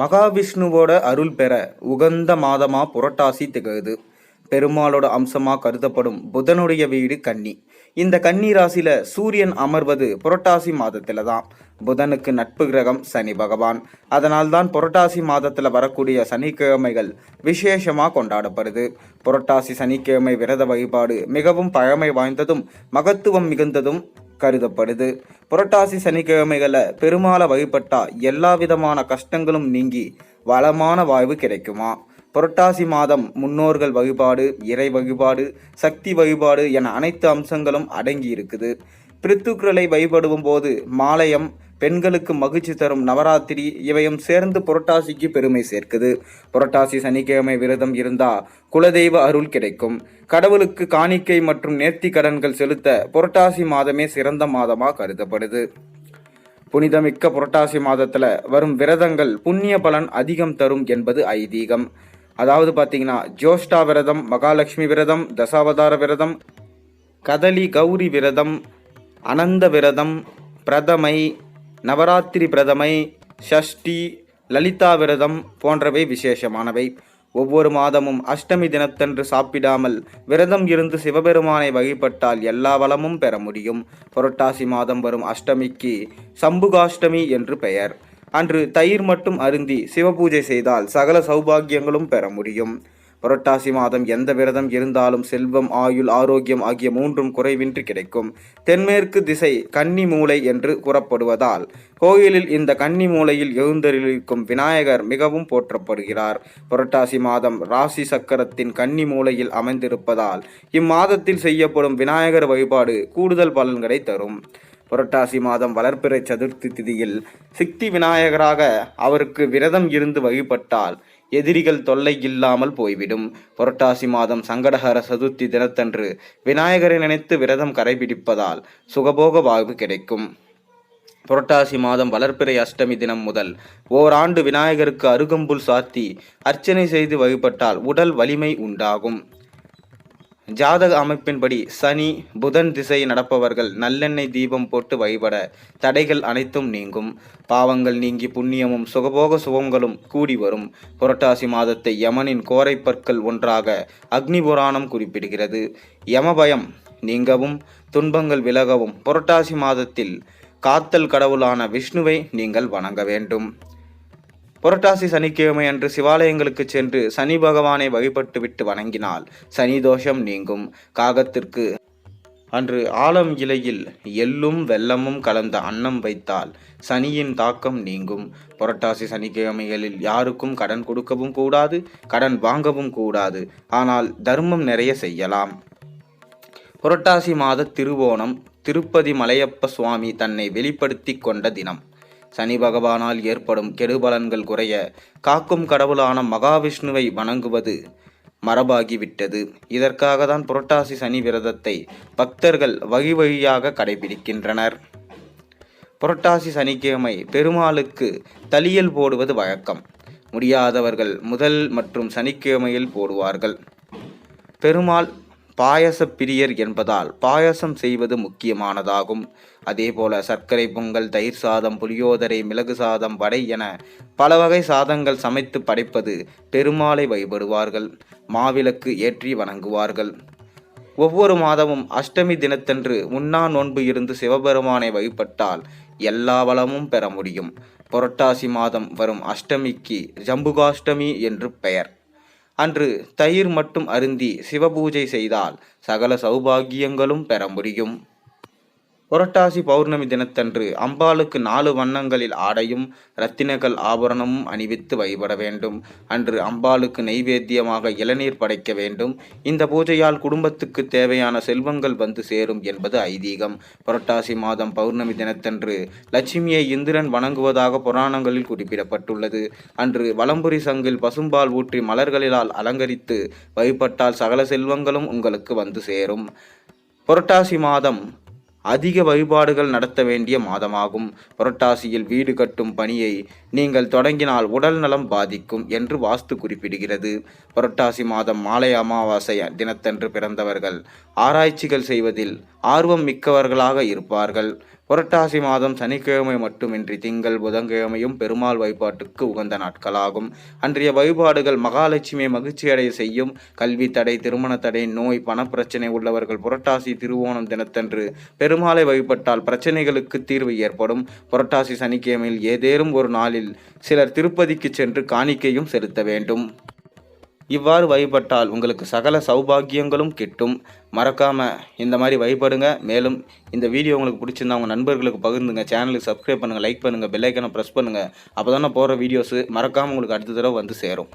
மகாவிஷ்ணுவோட அருள் பெற உகந்த மாதமா புரட்டாசி திகழுது. பெருமாளோட அம்சமா கருதப்படும் புதனுடைய வீடு கன்னி. இந்த கன்னி ராசியில சூரியன் அமர்வது புரட்டாசி மாதத்துல தான் புதனுக்கு நட்பு கிரகம் சனி பகவான். அதனால்தான் புரட்டாசி மாதத்துல வரக்கூடிய சனிக்கிழமைகள் விசேஷமா கொண்டாடப்படுது. புரட்டாசி சனிக்கிழமை விரத வழிபாடு மிகவும் பழமை வாய்ந்ததும் மகத்துவம் மிகுந்ததும் கருதப்படுது. புரட்டாசி சனிக்கிழமைகளை பெருமாளை வழிபட்டா எல்லா விதமான கஷ்டங்களும் நீங்கி வளமான வாழ்வு கிடைக்குமா? புரட்டாசி மாதம் முன்னோர்கள் வழிபாடு இறை வழிபாடு சக்தி வழிபாடு என அனைத்து அம்சங்களும் அடங்கி இருக்குது. பிரித்துக்களை வழிபடுவோம் போது மாலயம் பெண்களுக்கு மகிழ்ச்சி தரும் நவராத்திரி இவையும் சேர்ந்து புரட்டாசிக்கு பெருமை சேர்க்குது. புரட்டாசி சனிக்கிழமை விரதம் இருந்தா குலதெய்வ அருள் கிடைக்கும். கடவுளுக்கு காணிக்கை மற்றும் நேர்த்தி கடன்கள் செலுத்த புரட்டாசி மாதமே சிறந்த மாதமாக கருதப்படுது. புனிதமிக்க புரட்டாசி மாதத்துல வரும் விரதங்கள் புண்ணிய பலன் அதிகம் தரும் என்பது ஐதீகம். அதாவது பார்த்தீங்கன்னா ஜோஷ்டா விரதம் மகாலட்சுமி விரதம் தசாவதார விரதம் கதலி கௌரி விரதம் அனந்த விரதம் பிரதமை நவராத்திரி பிரதமை ஷஷ்டி லலிதா விரதம் போன்றவை விசேஷமானவை. ஒவ்வொரு மாதமும் அஷ்டமி தினத்தன்று சாப்பிடாமல் விரதம் இருந்து சிவபெருமானை வழிபட்டால் எல்லா வளமும் பெற முடியும். புரட்டாசி மாதம் வரும் அஷ்டமிக்கு சம்புகாஷ்டமி என்று பெயர். அன்று தயிர் மட்டும் அருந்தி சிவபூஜை செய்தால் சகல சௌபாகியங்களும் பெற முடியும். புரட்டாசி மாதம் எந்த விரதம் இருந்தாலும் செல்வம் ஆயுள் ஆரோக்கியம் ஆகிய மூன்றும் குறைவின்றி கிடைக்கும். தென்மேற்கு திசை கன்னி மூலை என்று கூறப்படுவதால் கோயிலில் இந்த கன்னி மூலையில் எழுந்தருளிருக்கும் விநாயகர் மிகவும் போற்றப்படுகிறார். புரட்டாசி மாதம் ராசி சக்கரத்தின் கன்னி மூலையில் அமைந்திருப்பதால் இம்மாதத்தில் செய்யப்படும் விநாயகர் வழிபாடு கூடுதல் பலன்களை தரும். புரட்டாசி மாதம் வளர்ப்பிறை சதுர்த்தி திதியில் சித்தி விநாயகராக அவருக்கு விரதம் இருந்து வழிபட்டால் எதிரிகள் தொல்லை இல்லாமல் போய்விடும். புரட்டாசி மாதம் சங்கடஹர சதுர்த்தி தினத்தன்று விநாயகரை நினைத்து விரதம் கடைபிடிப்பதால் சுகபோக வாழ்வு கிடைக்கும். புரட்டாசி மாதம் வளர்ப்பிறை அஷ்டமி தினம் முதல் ஓராண்டு விநாயகருக்கு அருகம்புல் சாத்தி அர்ச்சனை செய்து வழிபட்டால் உடல் வலிமை உண்டாகும். ஜாதக அமைப்பின்படி சனி புதன் திசை நடப்பவர்கள் நல்லெண்ணெய் தீபம் போட்டு வழிபட தடைகள் அனைத்தும் நீங்கும். பாவங்கள் நீங்கி புண்ணியமும் சுகபோக சுகங்களும் கூடி வரும். புரட்டாசி மாதத்தை யமனின் கோரைப்பற்கள் ஒன்றாக அக்னி புராணம் குறிப்பிடுகிறது. யமபயம் நீங்கவும் துன்பங்கள் விலகவும் புரட்டாசி மாதத்தில் காத்தல் கடவுளான விஷ்ணுவை நீங்கள் வணங்க வேண்டும். புரட்டாசி சனிக்கிழமை அன்று சிவாலயங்களுக்கு சென்று சனி பகவானை வழிபட்டுவிட்டு வணங்கினால் சனி தோஷம் நீங்கும். காகத்திற்கு அன்று ஆலம் இலையில் எள்ளும் வெள்ளமும் கலந்த அன்னம் வைத்தால் சனியின் தாக்கம் நீங்கும். புரட்டாசி சனிக்கிழமைகளில் யாருக்கும் கடன் கொடுக்கவும் கூடாது கடன் வாங்கவும் கூடாது. ஆனால் தர்மம் நிறைய செய்யலாம். புரட்டாசி மாத திருவோணம் திருப்பதி மலையப்ப சுவாமி தன்னை வெளிப்படுத்தி கொண்ட தினம். சனி பகவானால் ஏற்படும் கெடுபலன்கள் குறைய காக்கும் கடவுளான மகாவிஷ்ணுவை வணங்குவது மரபாகிவிட்டது. இதற்காக தான் புரட்டாசி சனி விரதத்தை பக்தர்கள் வழி வழியாக கடைபிடிக்கின்றனர். புரட்டாசி சனிக்கிழமை பெருமாளுக்கு தலியல் போடுவது வழக்கம். முடியாதவர்கள் முதல் மற்றும் சனிக்கிழமையில் போடுவார்கள். பெருமாள் பாயச பிரியர் என்பதால் பாயசம் செய்வது முக்கியமானதாகும். அதேபோல சர்க்கரை பொங்கல் தயிர் சாதம் புளியோதரை மிளகு சாதம் வடை என பல வகை சாதங்கள் சமைத்து படைப்பது பெருமாளை வழிபடுவார்கள் மாவிளக்கு ஏற்றி வணங்குவார்கள். ஒவ்வொரு மாதமும் அஷ்டமி தினத்தன்று உண்ணா நோன்பு இருந்து சிவபெருமானை வழிபட்டால் எல்லா வளமும் பெற முடியும். புரட்டாசி மாதம் வரும் அஷ்டமிக்கு ஜம்புகாஷ்டமி என்று பெயர். அன்று தயிர் மட்டும் அருந்தி சிவபூஜை செய்தால் சகல சௌபாகியங்களும் பெற முடியும். புரட்டாசி பௌர்ணமி தினத்தன்று அம்பாளுக்கு நாலு வண்ணங்களில் ஆடையும் இரத்தினங்கள் ஆபரணமும் அணிவித்து வழிபட வேண்டும். அன்று அம்பாளுக்கு நெய்வேத்தியமாக இளநீர் படைக்க வேண்டும். இந்த பூஜையால் குடும்பத்துக்கு தேவையான செல்வங்கள் வந்து சேரும் என்பது ஐதீகம். புரட்டாசி மாதம் பௌர்ணமி தினத்தன்று லட்சுமியை இந்திரன் வணங்குவதாக புராணங்களில் குறிப்பிடப்பட்டுள்ளது. அன்று வலம்புரி சங்கில் பசும்பால் ஊற்றி மலர்களிலால் அலங்கரித்து வழிபட்டால் சகல செல்வங்களும் உங்களுக்கு வந்து சேரும். புரட்டாசி மாதம் அதிக வழிபாடுகள் நடத்த வேண்டிய மாதமாகும். புரட்டாசியில் வீடு கட்டும் பணியை நீங்கள் தொடங்கினால் உடல் நலம் பாதிக்கும் என்று வாஸ்து குறிப்பிடுகிறது. புரட்டாசி மாதம் மாலை அமாவாசை தினத்தன்று பிறந்தவர்கள். ஆராய்ச்சிகள் செய்வதில் ஆர்வம் மிக்கவர்களாக இருப்பார்கள். புரட்டாசி மாதம் சனிக்கிழமை மட்டுமின்றி திங்கள் புதன்கிழமையும் பெருமாள் வழிபாட்டுக்கு உகந்த நாட்களாகும். அன்றைய வழிபாடுகள் மகாலட்சுமியை மகிழ்ச்சியடைய செய்யும். கல்வி தடை திருமண தடை நோய் பணப்பிரச்சனை உள்ளவர்கள் புரட்டாசி திருவோணம் தினத்தன்று பெருமாளை வழிபட்டால் பிரச்சனைகளுக்கு தீர்வு ஏற்படும். புரட்டாசி சனிக்கிழமையில் ஏதேனும் ஒரு நாளில் சிலர் திருப்பதிக்கு சென்று காணிக்கையும் செலுத்த வேண்டும். இவ்வாறு வழிபட்டால் உங்களுக்கு சகல சௌபாக்கியங்களும் கிட்டும். மறக்காம இந்த மாதிரி வழிபடுங்க. மேலும் இந்த வீடியோ உங்களுக்கு பிடிச்சிருந்தா உங்கள் நண்பர்களுக்கு பகிர்ந்துங்க. சேனலுக்கு சப்ஸ்கிரைப் பண்ணுங்கள் லைக் பண்ணுங்கள் பெல்லைக்கனை ப்ரெஸ் பண்ணுங்கள் அப்போ தானே போகிற வீடியோஸு மறக்காமல் உங்களுக்கு அடுத்த தடவை வந்து சேரும்.